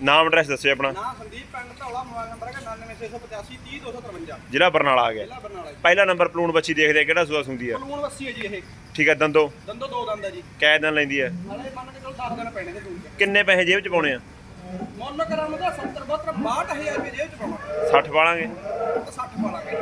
ਨਾਮ ਐਡਰੈਸ ਦੱਸਿਓ ਆਪਣਾ। ਨਾ ਸੰਦੀਪ ਪਿੰਡ ਧੌਲਾ ਮੋਬਾਈਲ ਨੰਬਰ ਹੈ 99685 30253 ਜ਼ਿਲ੍ਹਾ ਬਰਨਾਲਾ ਆ ਗਿਆ। ਜ਼ਿਲ੍ਹਾ ਬਰਨਾਲਾ ਜੀ। ਪਹਿਲਾ ਨੰਬਰ ਪਲੂਣ ਬੱਚੀ ਦੇਖਦੇ ਆ ਕਿਹੜਾ ਸੂਆ ਸੁੰਦੀ ਆ? ਪਲੂਣ ਵੱਸੀ ਹੈ ਜੀ ਇਹ। ਠੀਕ ਹੈ ਦੰਦੋ? ਦੰਦੋ ਦੋ ਦੰਦ ਹੈ ਜੀ। ਕੈ ਦਿਨ ਲੈਂਦੀ ਹੈ ਨਾਲੇ ਮੰਨ ਕੇ ਚਲੋ 10 ਦਿਨ ਪੈਣੇ ਨੇ ਦੂਰ ਕਿੰਨੇ ਪੈਸੇ ਜੇਬ ਚ ਪਾਉਣੇ ਆ? ਮੁੱਲ ਕਰਾਂ ਦਾ 70 72 62000 ਰੁਪਏ ਜੇਬ ਚ ਪਾਉਣਾ 60 ਵਾਲਾਂਗੇ ਤੇ 60 ਪਾ ਲਾਂਗੇ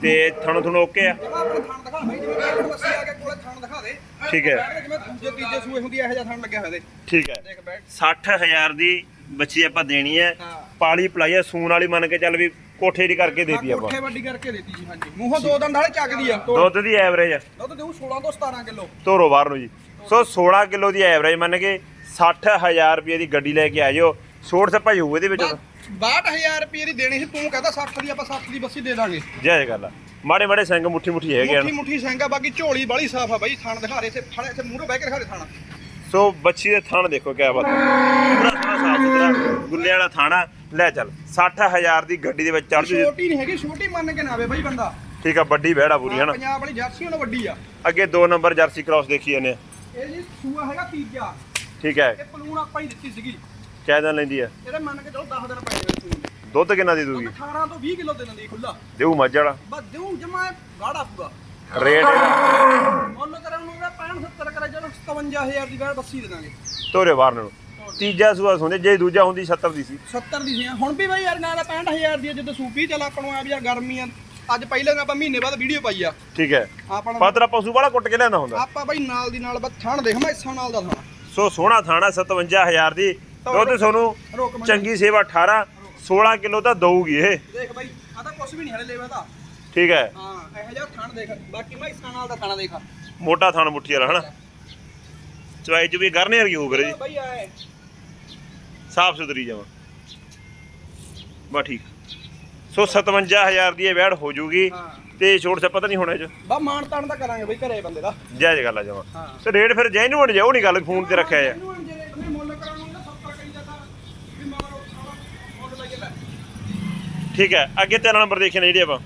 ਤੇ ਥਣੋ ਥਣੋ ਓਕੇ ਆ? ਜਮਾ ਆਪਣੇ ਥਣ ਦਿਖਾ ਬਈ ਜਿਵੇਂ ਬੈਠ ਵੱਸੀ ਆ ਕੇ ਕੋਲੇ ਥਣ ਦਿਖਾ ਦੇ। ਠੀਕ ਹੈ। ਜਿਵੇਂ ਦੂਜੇ ਤੀਜੇ ਸੂਏ ਹੁੰਦੀ ਇਹੋ ਜਿਹਾ ਥਣ ਲੱਗਿਆ ਹੋਇਆ ਦੇ ਠੀਕ ਹੈ। ਦੇਖ ਬੈਠ। 60000 ਦੀ ਬੱਚੀ ਆਪਾਂ ਦੇਣੀ ਹੈ ਹਾਂ। ਪਾਲੀ ਪਲਾਈ ਆ ਸੂਣ ਵਾਲੀ ਮੰਨ ਕੇ ਚੱਲ ਵੀ ਕੋਠੇ ਦੀ ਕਰਕੇ ਦੇਤੀ ਆਪਾਂ। ਕੋਠੇ ਵੱਡੀ ਕਰਕੇ ਦੇਤੀ ਜੀ ਹਾਂਜੀ। ਮੂੰਹੋਂ ਦੋ ਦੰਦ ਵਾਲੇ ਚੱਕਦੀ ਆ। ਦੁੱਧ ਦੀ ਐਵਰੇਜ ਦੁੱਧ ਦੇਉ 16 ਤੋਂ 17 ਕਿਲੋ। ਧੋਰੋ ਬਾਹਰ ਨੂੰ ਜੀ। ਸੋ 16 ਕਿਲੋ ਦੀ ਐਵਰੇਜ ਮੰਨ ਕੇ 60000 ਰੁਪਏ ਦੀ ਗੱਡੀ ਲੈ ਕੇ ਆ ਜਾਓ। ਛੋੜ ਸੇ ਭਾਈ ਹੋਊ ਇਹਦੇ ਵਿੱਚ। 62000 ਰੁਪਏ ਦੀ ਦੇਣੀ ਸੀ ਤੂੰ ਕਹਿੰਦਾ 60 ਦੀ ਆਪਾਂ 60 ਦੀ ਬੱਸੀ ਦੇ ਦਾਂਗੇ। ਜੈ ਗੱਲ ਆ। ਮਾੜੇ ਮਾੜੇ ਸਿੰਘ ਮੁੱਠੀ ਮੁੱਠੀ ਹੈਗੇ ਮੁੱਠੀ ਹਨ ਮੁੱਠੀ ਸਿੰਘਾ ਬਾਕੀ ਝੋਲੀ ਬਾਲੀ ਸਾਫ਼ ਆ ਬਾਈ ਥਣ ਦਿਖਾ ਰਹੇ ਇੱਥੇ ਫੜ ਇੱਥੇ ਮੂਹਰੇ ਬਹਿ ਕੇ ਦਿਖਾ ਦੇ ਥਣ। ਸੋ ਬੱਚੀ ਦੇ ਥਣ ਦੇਖੋ ਕਿਆ ਬਾਤ। ਪੂਰਾ ਸੋਹਣਾ ਸਾਫ਼ ਸੁਥਰਾ ਗੁੱਲੇ ਵਾਲਾ ਥਾਣਾ ਲੈ ਚੱਲ 60000 ਦੀ ਗੱਡੀ ਦੇ ਵਿੱਚ ਚੜ ਜੂ ਛੋਟੀ ਨਹੀਂ ਹੈਗੀ ਛੋਟੀ ਮੰਨ ਕੇ ਨਾ ਆਵੇ ਬਾਈ ਬੰਦਾ। ਠੀਕ ਆ ਵੱਡੀ ਬਹਿੜਾ ਪੂਰੀ ਹਨਾ? ਪੰਜਾਬ ਵਾਲੀ ਜਰਸੀ ਨਾਲੋਂ ਵੱਡੀ ਆ। ਅੱਗੇ 2 ਨੰਬਰ ਜਰਸੀ ਕ੍ਰਾਸ ਦੇਖੀ ਜਾਂਦੇ ਆ। ਇਹ ਜੀ ਸੂਆ ਹੈਗਾ ਤੀਜਾ। ਠੀਕ ਹੈ ਇਹ ਪਲੂਣ ਆਪਾਂ ਹੀ ਦਿੱਤੀ ਸੀਗੀ। ਕਿਆ ਦਿਨ ਲੈਂਦੀ ਆ? ਇਹਦੇ ਮੰਨ ਕੇ ਚਲੋ 10 ਦਿਨ ਸੂਣ ਦੇ ਦੁੱਧ ਕਿੰਨਾ ਦੇ ਦੂਗੀ 18 ਤੋਂ 20 ਕਿਲੋ ਦੇ ਦਿੰਦੀ ਖੁੱਲਾ ਦੇਊ ਮੱਝ ਵਾਲਾ। ਬਸ ਦਿਉ ਜਮਾ ਗਾੜਾ ਪੂਰਾ। ਰੇਟ ਮੁੱਲ ਕਰਨ ਨੂੰ ਤੋਰੇ ਬਾਹਰ ਨੂੰ। ਤੀਜਾ ਸੂਆ ਸੁਣੇ ਜੇ ਦੂਜਾ ਹੁੰਦੀ 70 ਦੀ ਸੀ। 70 ਦੀ ਸੀ ਹੁਣ ਵੀ ਬਾਈ ਯਾਰ ਨਾਲ 65000 ਦੀ ਆ, ਜਦੋਂ ਸੂਪੀ ਚੱਲ ਆਪਾਂ ਆ ਵੀ ਯਾਰ ਗਰਮੀ ਆ ਅੱਜ ਪਹਿਲਾਂ ਆਪਾਂ ਮਹੀਨੇ ਬਾਅਦ ਵੀਡੀਓ ਪਾਈ ਆ। ਠੀਕ ਹੈ। ਆਪਾਂ ਪਾਤਰਾ ਪਸ਼ੂ ਵਾਲਾ ਕੁੱਟ ਕੇ ਲਿਆਂਦਾ ਹੁੰਦਾ। ਆਪਾਂ ਬਾਈ ਨਾਲ ਦੀ ਨਾਲ ਬਸ ਦੇਖ ਮੈਂ ਇਸਾਂ ਨਾਲ ਦਾ ਸੋ ਸੋਹਣਾ ਥਾਣਾ 57000 ਦੀ। ਦੁੱਧ ਤੁਹਾਨੂੰ ਚੰਗੀ ਸੇਵਾ 18 16 ਕਿਲੋ ਤਾਂ ਦਊਗੀ ਇਹ। ਦੇਖ ਬਾਈ ਆ ਤਾਂ ਕੁਝ ਵੀ ਨਹੀਂ ਹਲੇ ਲੈਵਾ ਤਾਂ। ਠੀਕ ਹੈ। ਹਾਂ ਇਹੋ ਜਿਹਾ ਥਣ ਦੇਖ। ਬਾਕੀ ਮੈਂ ਇਸਾਂ ਨਾਲ ਦਾ ਥਣਾ ਦੇਖ। ਮੋਟਾ ਥਾਣ ਮੁੱਠੀ ਵਾਲਾ ਹਨਾ? ਚਵਾਈ ਚ ਵੀ ਗਰਨੇ ਵਰਗੀ ਹੋਊ ਵੀਰੇ ਜੀ ਬਾਈ ਆਏ। ਸਾਫ਼ ਸੁਥਰੀ ਜਾਵਾਂ ਬਾ ਠੀਕ। ਸੋ 57000 ਦੀ ਇਹ ਵੈੜ ਹੋ ਜੂਗੀ ਹਾਂ। ਤੇ ਛੋੜ ਸੇ ਪਤਾ ਨਹੀਂ ਹੋਣਾ ਚ। ਬਾ ਮਾਨ ਤਾਨ ਤਾਂ ਕਰਾਂਗੇ ਬਾਈ ਘਰੇ ਬੰਦੇ ਦਾ। ਜਾਇਜ਼ ਗੱਲ ਆ ਜਾਵਾਂ ਹਾਂ। ਤੇ ਰੇਟ ਫਿਰ ਜੈਨੂਨ ਜਾਓ ਨਹੀਂ ਗੱਲ ਫੋਨ ਤੇ ਰੱਖਿਆ ਆ। ਜੇ ਇਹਨੇ ਮੁੱਲ ਕਰਾਉਣਾ ਹੁੰਦਾ 70 ਕਰੀ ਜਾਂਦਾ। ਵੀ ਮਗਰ ਉਹ ਸਾਰਾ ਮੁੱਲ ਲੈ ਕੇ ਲੈ। ਠੀਕ ਹੈ ਅੱਗੇ ਤੇਰਾ ਨੰਬਰ ਦੇਖੇ ਨੇ ਜਿਹੜੇ ਆਪਾਂ।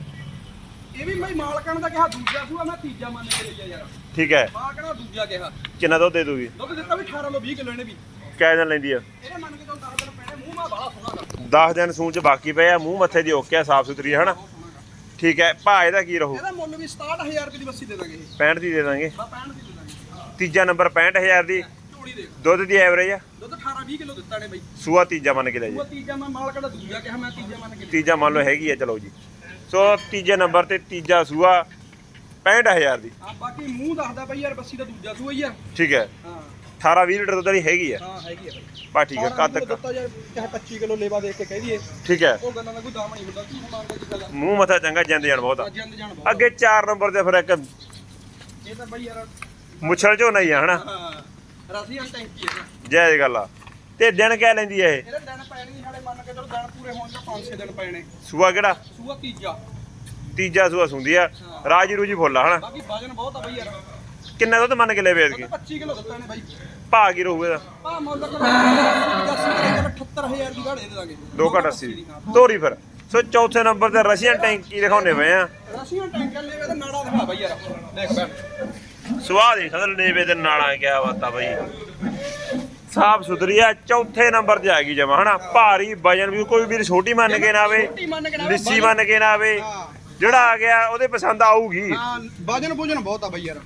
ਇਹ ਵੀ ਬਾਈ ਮਾਲਕਾਂ ਨੇ ਤਾਂ ਕਿਹਾ ਦੂਜਾ ਸੂਆ ਮੈਂ ਤੀਜਾ ਮੰਨ ਕੇ ਲਿਆ ਯਾਰ। ਠੀਕ ਹੈ। ਮਾਲਕਾਂ ਨੇ ਦੂਜਾ ਕਿਹਾ? ਕਿੰਨਾ ਦੁੱਧ ਦੇ ਦੂਗੀ? ਦੁੱਧ ਦਿੱਤਾ ਵੀ 18 ਲੋ 20 ਕਿਲੋ ਇਹਨੇ ਵੀ। ਕਿਆ ਦਿਨ ਲੈਂਦੀ ਆ? ਇਹਨੇ ਮੰਨ ਕੇ ਚੱਲ 10 ਦਿਨ ਪੈਣੇ ਮੂੰਹ ਮਾ ਬਾਲਾ ਸੋਹਣਾ ਦਾ 10 ਦਿਨ ਸੂਣ ਚ ਬਾਕੀ ਪਏ ਆ ਮੂੰਹ ਮੱਥੇ ਦੀ ਓਕੇ ਸਾਫ਼ ਸੁਥਰੀ ਹੈ ਹਨਾ ਠੀਕ ਹੈ ਭਾ ਇਹਦਾ ਕੀ ਰਹੂ? ਇਹਦਾ ਮੁੱਲ ਵੀ 67000 ਰੁਪਏ ਦੀ ਬੱਸੀ ਦੇ ਦਾਂਗੇ ਇਹ। 65 ਦੀ ਦੇ ਦਾਂਗੇ। ਬਾ 65 ਦੀ ਦੇ ਦਾਂਗੇ। ਤੀਜਾ ਨੰਬਰ 65000 ਦੀ। ਝੋਲੀ ਦੇਖ ਦੁੱਧ ਦੀ ਐਵਰੇਜ ਆ? ਦੁੱਧ 18 20 ਕਿਲੋ ਦਿੱਤਾ ਨੇ ਬਾਈ। ਸੂਆ ਤੀਜਾ ਮੰਨ ਕੇ ਲੈ ਜੀ। ਉਹ ਤੀਜਾ ਮੈਂ ਮਾਲਕਾਂ ਦਾ ਦੂਜਾ ਕਿਹਾ ਮੈਂ ਤੀਜਾ ਮੰਨ ਕੇ। ਤੀਜਾ ਮੰਨ ਲਓ ਹੈਗੀ ਆ ਚਲੋ ਜੀ। ਸੋ ਤੀਜੇ ਨੰਬਰ ਤੇ ਤੀਜਾ ਸੂਆ 65000 ਦੀ। ਆ ਬਾਕੀ ਮੂੰਹ ਦੱਸਦਾ ਬਈ ਯਾਰ ਬੱਸੀ ਦਾ ਦੂਜਾ ਸੂਆ ਹੀ ਆ। ਠੀਕ ਹੈ। ਹਾਂ। 18 20 ਲੀਟਰ ਦੁੱਧ ਵਾਲੀ ਹੈਗੀ ਆ। ਹਾਂ ਹੈਗੀ ਆ ਬਾਈ। ਪਾ ਠੀਕ ਹੈ ਕੱਦ ਤੱਕ ਦਿੱਤਾ ਯਾਰ ਚਾਹੇ 25 ਕਿਲੋ ਲੇਵਾ ਦੇ ਕੇ ਕਹਿ ਦਈਏ। ਠੀਕ ਹੈ। ਉਹ ਗੱਲਾਂ ਦਾ ਕੋਈ ਦਾਮ ਨਹੀਂ ਹੁੰਦਾ ਕੀ ਸਮਾਨ ਦਾ ਕੀ ਗੱਲ। ਮੂੰਹ ਮੱਥਾ ਚੰਗਾ ਜਾਂਦੇ ਜਾਣ ਬਹੁਤ। ਜਾਂਦੇ ਜਾਣ ਬਹੁਤ। ਅੱਗੇ 4 ਨੰਬਰ ਤੇ ਫਿਰ ਇੱਕ ਇਹ ਤਾਂ ਬਈ ਯਾਰ ਮੁੱਛਲ ਝੋਨਾ ਹੀ ਆ ਹਨਾ? ਹਾਂ। ਰਸੀਆਂ ਟੈਂਕੀ ਹੈ ਜਾਇਜ਼ ਗੱਲ ਆ। ਤੇ ਦਿਨ ਕਹਿ ਲੈਂਦੀ ਆ ਇਹ। ਇਹਦੇ ਦਿਨ ਪੈਣੇ ਨਹੀਂ ਹਾਲੇ ਮੰਨ ਕੇ ਚਲੋ ਦਿਨ ਪੂਰੇ ਹੋਣ ਤੇ 5-6 ਦਿਨ ਪੈਣੇ। ਸੂਆ ਕਿਹੜਾ? ਸੂਆ ਤੀਜਾ। ਤੀਜਾ ਸੂਆ ਸੁੰਦੀ ਆ। ਰਾਜੀ ਰੂਜੀ ਫੁੱਲ ਆ ਹਨਾ? ਬਾਕੀ ਵਜਨ ਬਹੁਤ ਆ ਬਈ ਯਾਰ। ਕਿੰਨਾ ਦੁੱਧ ਮੰਨ ਕੇ ਲੈ ਵੇਚ ਕੇ? 25 ਕਿਲੋ ਦਿੱਤਾ ਨੇ ਬਾਈ। ਭਾ ਕੀ ਰਹੂ ਇਹਦਾ? ਆ ਮੁੱਲ ਕਰ 78000 ਦੀ ਗਾੜੇ ਦੇ ਦਾਂਗੇ। ਦੋ ਘੱਟ 80 ਤੋਰੀ ਫਿਰ। ਸੋ ਚੌਥੇ ਨੰਬਰ ਤੇ ਰਸ਼ੀਅਨ ਟੈਂਕੀ ਦਿਖਾਉਣੇ ਪਏ ਆ? ਰਸੀਆਂ ਟੈਂਕਰ ਲੈਵੇ ਤਾਂ ਨਾੜਾ ਦਿਖਾ ਬਈ ਯਾਰ। ਦੇਖ ਬੈਠ ਸਵਾਹ ਦੇਖ ਸਦਰ ਨੇਵੇ ਤੇ ਨਾਲਾਂ ਕਿਆ ਬਾਤਾਂ ਬਈ। ਸਾਫ਼ ਸੁਥਰੀ ਆ ਚੌਥੇ ਨੰਬਰ ਤੇ ਆ ਗਈ ਜਮਾ ਹਨਾ? ਭਾਰੀ ਵਜਨ ਵੀ ਕੋਈ ਵੀਰ ਛੋਟੀ ਮੰਨ ਕੇ ਨਾ ਆਵੇ ਛੋਟੀ ਮੰਨ ਕੇ ਨਾ ਆਵੇ, ਲਿੱਸੀ ਮੰਨ ਕੇ ਨਾ ਆਵੇ ਜਿਹੜਾ ਆ ਗਿਆ ਉਹਦੇ ਪਸੰਦ ਆਊਗੀ। ਹਾਂ ਵਜਨ ਬੁਜਨ ਬਹੁਤ ਆ ਬਈ ਯਾਰ।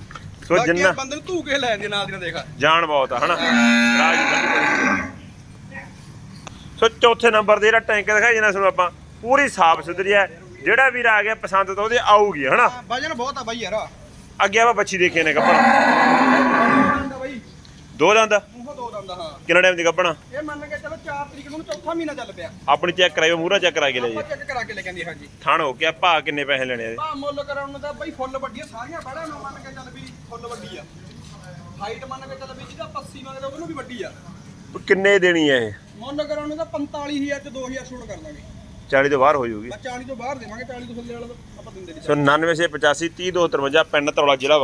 ਸੋ ਜਿੰਨਾ ਬੰਦੇ ਨੂੰ ਧੂ ਕੇ ਲੈ ਜਾਂਦੇ ਨਾਲ ਦੀ ਨਾਲ ਦੇਖ। ਜਾਨ ਬਹੁਤ ਆ ਹਨਾ? ਸੋ ਚੌਥੇ ਨੰਬਰ ਦੇ ਜਿਹੜਾ ਟੈਂਕ ਦਿਖਾਈ ਜਨਾ ਸਾਨੂੰ ਆਪਾਂ ਪੂਰੀ ਸਾਫ਼ ਸੁਥਰੀ ਹੈ ਜਿਹੜਾ ਵੀਰ ਆ ਗਿਆ ਪਸੰਦ ਤਾਂ ਉਹਦੇ ਆਊਗੀ ਹਨਾ? ਵਜਨ ਬਹੁਤ ਆ ਬਈ ਯਾਰ। ਅੱਗੇ ਆਪਾਂ ਬੱਚੀ ਦੇਖੇ ਨੇ ਆ ਬਈ। ਦੋ ਦੰਦ। ਹਾਂ। ਕਿੰਨਾ ਟਾਈਮ ਦੀ ਗੱਪਣਾ ਇਹ ਮੰਨ ਕੇ ਚਲੋ 4 ਤਰੀਕ ਨੂੰ ਚੌਥਾ ਮਹੀਨਾ ਚੱਲ ਪਿਆ। ਆਪਣੀ ਚੈੱਕ ਕਰਾਇਓ ਮੂਹਰਾ ਚੈੱਕ ਕਰਾ ਕੇ ਲੈ ਜੀ ਆਪਾਂ ਚੈੱਕ ਕਰਾ ਕੇ ਲੈ ਕਹਿੰਦੀ ਹਾਂਜੀ। ਥਣ ਹੋ ਗਿਆ ਭਾ ਕਿੰਨੇ ਪੈਸੇ ਲੈਣੇ ਇਹਦੇ ਭਾ ਮੁੱਲ ਕਰਾਉਣ ਨੂੰ ਤਾਂ ਬਈ ਫੁੱਲ ਵੱਡੀ ਆ ਸਾਰੀਆਂ ਬੜਾ ਨੂੰ ਮੰਨ ਕੇ ਚੱਲ ਵੀ ਫੁੱਲ ਵੱਡੀ ਆ। ਹਾਈਟ ਮੰਨ ਕੇ ਚੱਲ ਵੀ ਜਿਹਦਾ 80 ਮੰਗਦਾ ਉਹਨੂੰ ਵੀ ਵੱਡੀ ਆ। ਕਿੰਨੇ ਦੇਣੀ ਹੈ ਇਹ? ਮੁੱਲ ਕਰਾਉਣ ਨੂੰ ਤਾਂ 45000 ਚ 2000 ਛੋੜ ਕਰ ਦਾਂਗੇ। 40 ਤੋਂ ਬਾਹਰ ਹੋ ਜਾਊਗੀ। ਬਸ 40 ਤੋਂ ਬਾਹਰ ਦੇਵਾਂਗੇ 40 ਤੋਂ ਥੱਲੇ ਵਾਲਾ ਆਪਾਂ ਦਿੰਦੇ ਨਹੀਂ ਸੋ 99 ਸੇ 85 30 253 ਪਿੰਡ ਧਰੋਲਾ ਜ਼ਿਲ੍ਹਾ